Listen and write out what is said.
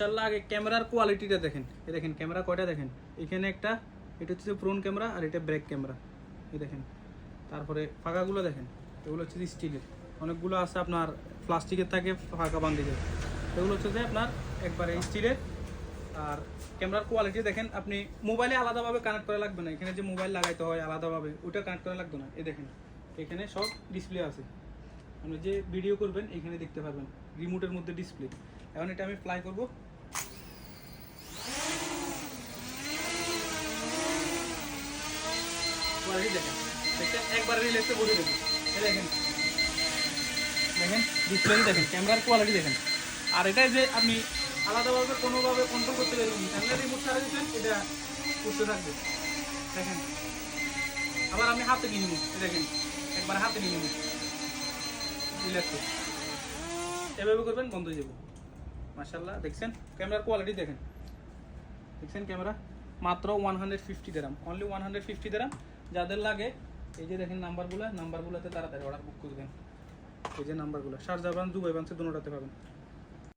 মার্শাল্লাহ আগে ক্যামেরার কোয়ালিটিটা দেখেন। এই দেখেন, ক্যামেরা কয়টা দেখেন? এখানে একটা, এটা হচ্ছে ফ্রন্ট ক্যামেরা আর এটা ব্যাক ক্যামেরা। এই দেখেন, তারপরে ফাঁকাগুলো দেখেন, এগুলো হচ্ছে স্টিলের। অনেকগুলো আছে আপনার প্লাস্টিকের থাকে, ফাঁকা বান্ধি যায় এগুলো হচ্ছে যে আপনার একবারে স্টিলের। আর ক্যামেরার কোয়ালিটি দেখেন, আপনি মোবাইলে আলাদাভাবে কানেক্ট করা লাগবে না। এখানে যে মোবাইল লাগাইতে হয় আলাদাভাবে, ওইটা কানেক্ট করা লাগবে না। এই দেখেন, এখানে সব ডিসপ্লে আছে। আপনি যে ভিডিও করবেন, এখানে দেখতে পারবেন, রিমোটের মধ্যে ডিসপ্লে। এখন এটা আমি ফ্লাই করব। দেখেন। দেখছেন দেখেন। ক্যামেরার কোয়ালিটি দেখেন আর এটা যে আপনি আলাদাভাবে কোনোভাবে কন্ট্রোল করতে পারবেন ক্যামেরা রিমোট ছাড়া দিচ্ছেন এটা করতে থাকবে। দেখেন। আবার আমি হাতে নিয়ে নিব দেখেন। একবার হাতে নিয়ে নিব। রিল্যাক্স এভাবে করবেন, বন্ধ হয়ে যাবে। মাশাল্লাহ দেখছেন? ক্যামেরার কোয়ালিটি দেখেন। দেখছেন ক্যামেরা মাত্র one hundred fifty দেরাম only one hundred fifty দেরাম যাদের লাগে, এই যে দেখেন নাম্বারগুলো, নাম্বারগুলোতে তাড়াতাড়ি অর্ডার বুক করবেন এই যে নাম্বারগুলো শারজাবান দুবাই বানসে দুটাতে পাবেন।